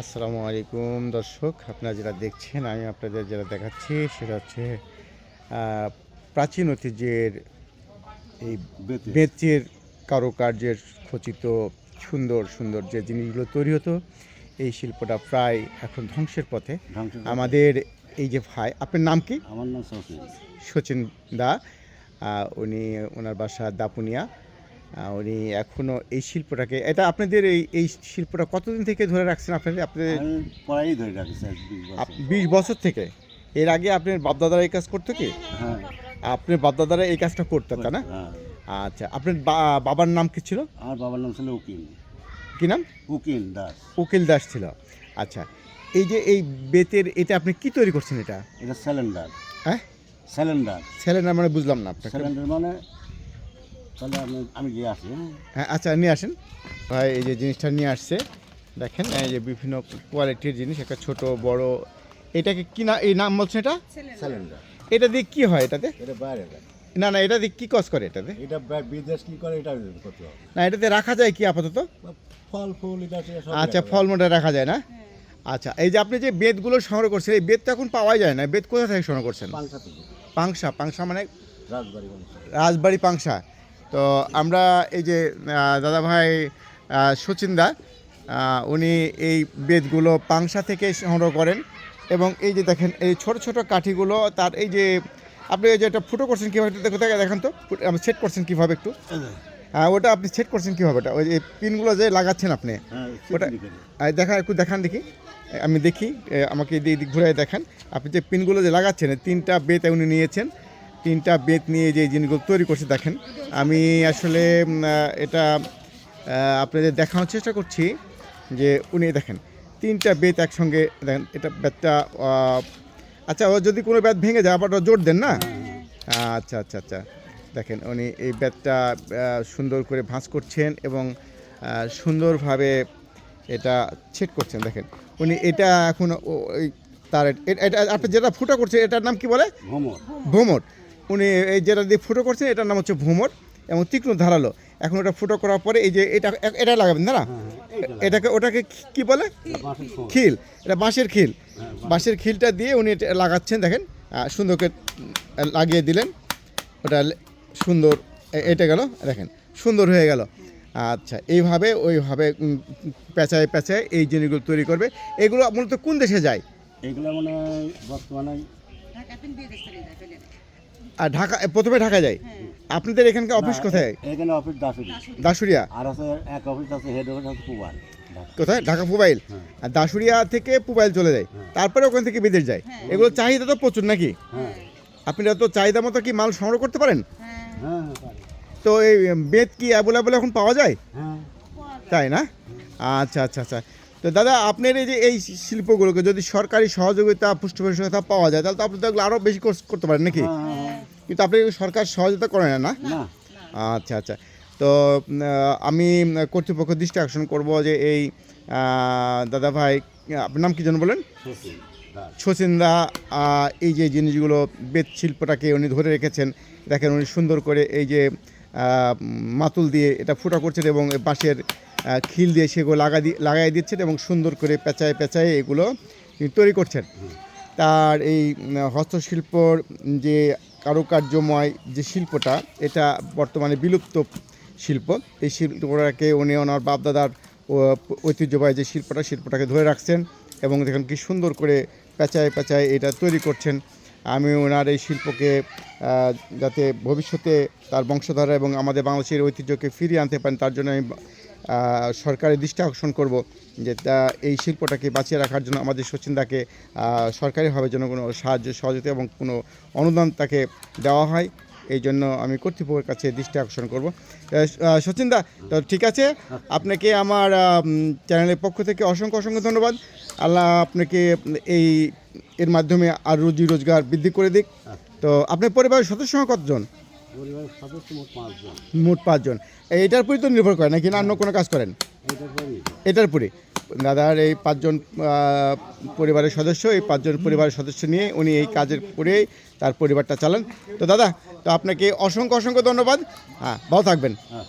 আসসালামু আলাইকুম দর্শক আপনারা যেটা দেখছেন আমি আপনাদের যেটা দেখাচ্ছি সেটা হচ্ছে প্রাচীন ঐতিহ্যের এই বেতের। কারুকার্যের খচিত সুন্দর সুন্দর যে জিনিসগুলো তৈরি হতো এই শিল্পটা প্রায় এখন ধ্বংসের পথে। আমাদের এই যে ভাই আপনার নাম কি? আমার নাম সচিন। দা উনি ওনার বাসা দাপুনিয়া। উনি এখনও এই শিল্পটাকে এটা আপনাদের এই এই শিল্পটা কতদিন থেকে ধরে রাখছেন আপনাদের আপনাদের পড়াই ধরে রাখছি আজ বিশ বছর। থেকে? এর আগে আপনার বাপদাদারা এই কাজ করতো কি? হ্যাঁ। আপনার বাপদাদারা এই কাজটা করতো তা না? হ্যাঁ। আচ্ছা আপনার বা- বাবার নাম কি ছিল? আমার বাবার নাম ছিল উকিল। কি নাম? উকিল দাস। উকিল দাস ছিল। আচ্ছা এই যে এই বেতের এটা আপনি কি তৈরি করছেন এটা? এটা সিলিন্ডার হ্যাঁ? সিলিন্ডার ছেলের মানে বুঝলাম না সিলিন্ডার মানে তাহলে আমি আমি গিয়ে আসি হ্যাঁ? হ্যাঁ আচ্ছা নিয়ে আসেন। ভাই এই যে জিনিসটা নিয়ে আসছে দেখেন এই যে বিভিন্ন কোয়ালিটির জিনিস একটা ছোট বড় এটাকে কি না এই নাম বলছেন এটা? সিলিন্ডার এটা দিয়ে কি হয় এটাতে? এটা বাইরে না না এটা দিয়ে কি কস করে এটাতে? এটা বা- বিদেশ কি করে এটা করতে হবে। না এটাতে রাখা যায় কি আপাতত? ফল ফুল এটা আচ্ছা রাখা যায়। ফলমূলটা রাখা যায় না? আচ্ছা এই যে আপনি যে বেদগুলো সংগ্রহ করছেন এই বেদ তো এখন পাওয়া যায় না? বেদ কোথা থেকে সংগ্রহ করছেন? পাংশা পাংশা পাংশা মানে রাজবাড়ি রাজবাড়ি পাংশা তো আমরা এই যে আহ, দাদা ভাই আহ, সচিন দা উনি এই বেদগুলো পাংশা থেকে সংগ্রহ করেন এবং এই যে দেখেন এই ছোট ছোট কাঠিগুলো তার এই যে আপনি এই যে এটা ফুটো করছেন কীভাবে একটু দেখো দেখে দেখান তো। সেট করছেন কীভাবে একটু? হ্যাঁ ওটা আপনি সেট করছেন কীভাবে ওটা? ওই যে পিনগুলো যে লাগাচ্ছেন আপনি হ্যাঁ ওটা দেখা একটু দেখান দেখি। আমি দেখি আমাকে এদিক ঘুরে দেখান। আপনি যে পিনগুলো যে লাগাচ্ছেন তিনটা বেত উনি নিয়েছেন। তিনটা বেত নিয়ে যে জিনিসগুলো তৈরি করছে দেখেন। আমি আসলে এটা আপনাদের দেখানোর চেষ্টা করছি যে উনি দেখেন তিনটা বেত একসঙ্গে দেখেন এটা বেতটা আচ্ছা ও যদি কোনো বেত ভেঙে যায় আবার জোর দেন না? আচ্ছা আচ্ছা আচ্ছা। দেখেন উনি এই বেতটা সুন্দর করে ভাঁজ করছেন এবং সুন্দরভাবে এটা ছেট করছেন দেখেন। উনি এটা এখন তার এটা আপনি যেটা ফুটো করছেন এটার নাম কি বলে? ভ্রমর ভোমর। উনি এই যেটা দিয়ে ফুটো করছেন এটার নাম হচ্ছে ভোমর এবং তীক্ষ্ণ ধারালো। এখন ওটা ফুটো করার পরে এই যে এটা এটা লাগাবেন না? না এটাকে ওটাকে কি- বলে? খিল। এটা বাঁশের খিল। হ্যাঁ, বাঁশের খিলটা দিয়ে উনি এটা লাগাচ্ছেন দেখেন। আহ, সুন্দর করে উম, লাগিয়ে দিলেন। ওটা সুন্দর এটা গেল দেখেন। সুন্দর হয়ে গেল। আচ্ছা এইভাবে ওইভাবে পেঁচায় পেঁচায় এই জিনিসগুলো তৈরি করবে। এগুলো মূলত কোন দেশে যায়? এগুলো মানে বর্তমানে আর ঢাকা প্রথমে ঢাকা যায় আপনাদের এখানকার অফিস কোথায়? এখানে অফিস দাসুরি দাসুরিয়া আর আছে এক অফিস আছে হেড অফিস আছে পুবাল কোথায়? ঢাকা পুবাইল? হ্যাঁ। আর দাসুরিয়া থেকে পুবাইল চলে যায়। তারপরে ওখান থেকে বিদেশ যায়। এগুলো চাহিদা তো প্রচুর নাকি? হ্যাঁ। আপনারা তো চাহিদা মতো কি মাল সংগ্রহ করতে পারেন? হ্যাঁ। হ্যাঁ পারে। তো এই বেদ কি অ্যাভেলেবল এখন পাওয়া যায়? হ্যাঁ। তাই না? আচ্ছা আচ্ছা আচ্ছা। তো দাদা আপনার এই যে এই শিল্পগুলোকে যদি সরকারি সহযোগিতা পুষ্টিপোষকতা পাওয়া যায় তাহলে তো আপনি তো আরও বেশি কোর্স করতে পারেন নাকি? হ্যাঁ, হ্যাঁ, কিন্তু আপনি সরকার সহযোগিতা করে না না? আচ্ছা আচ্ছা। তো আমি কর্তৃপক্ষ দৃষ্টি আকর্ষণ করব যে এই দাদা ভাই আপনার নাম কি যেন বলেন। শচীনদা এই যে জিনিসগুলো বেত শিল্পটাকে উনি ধরে রেখেছেন দেখেন উনি সুন্দর করে এই যে মাতুল দিয়ে এটা ফুটা করছেন এবং বাঁশের খিল দিয়ে সেগুলো লাগা দিয়ে লাগাই দিচ্ছেন এবং সুন্দর করে পেঁচায় পেঁচায় এগুলো তৈরি করছেন। তার এই হস্তশিল্পর যে কারুকার্যময় যে শিল্পটা, এটা বর্তমানে বিলুপ্ত শিল্প। এই শিল্পটাকে উনি ওনার বাপদাদার ঐতিহ্যবাহী যে শিল্পটা, শিল্পটাকে ধরে রাখছেন এবং দেখুন কি সুন্দর করে পেঁচায় পেঁচায় এটা তৈরি করছেন। আমি ওনার এই শিল্পকে যাতে ভবিষ্যতে তার বংশধারা এবং আমাদের বাংলাদেশের ঐতিহ্যকে ফিরিয়ে আনতে পারেন, তার জন্য আমি সরকারের দৃষ্টি আকর্ষণ করব যে তা এই শিল্পটাকে বাঁচিয়ে রাখার জন্য আমাদের সচিনদাকে সরকারিভাবে যেন কোনো সাহায্য, সহযোগিতা এবং কোনো অনুদান তাকে দেওয়া হয়, এই জন্য আমি কর্তৃপক্ষের কাছে দৃষ্টি আকর্ষণ করব। সচিনদা তো ঠিক আছে? আপনাকে আমার চ্যানেলের পক্ষ থেকে অসংখ্য অসংখ্য ধন্যবাদ। আল্লাহ আপনাকে এই, এর মাধ্যমে আর রুজি রোজগার বৃদ্ধি করে দিক। তো আপনার পরিবারের সদস্য কতজন? পরিবারের সদস্য মোট পাঁচজন। মোট পাঁচজন। এইটার উপরই তো নির্ভর করে নাকি না অন্য কোনো কাজ করেন? এটার উপরে দাদার এই পাঁচজন পরিবারের সদস্য এই পাঁচজন পরিবারের সদস্য নিয়ে উনি এই কাজের করেই তার পরিবারটা চালান। তো দাদা তো আপনাকে অসংখ্য অসংখ্য ধন্যবাদ। হ্যাঁ ভালো থাকবেন। হ্যাঁ।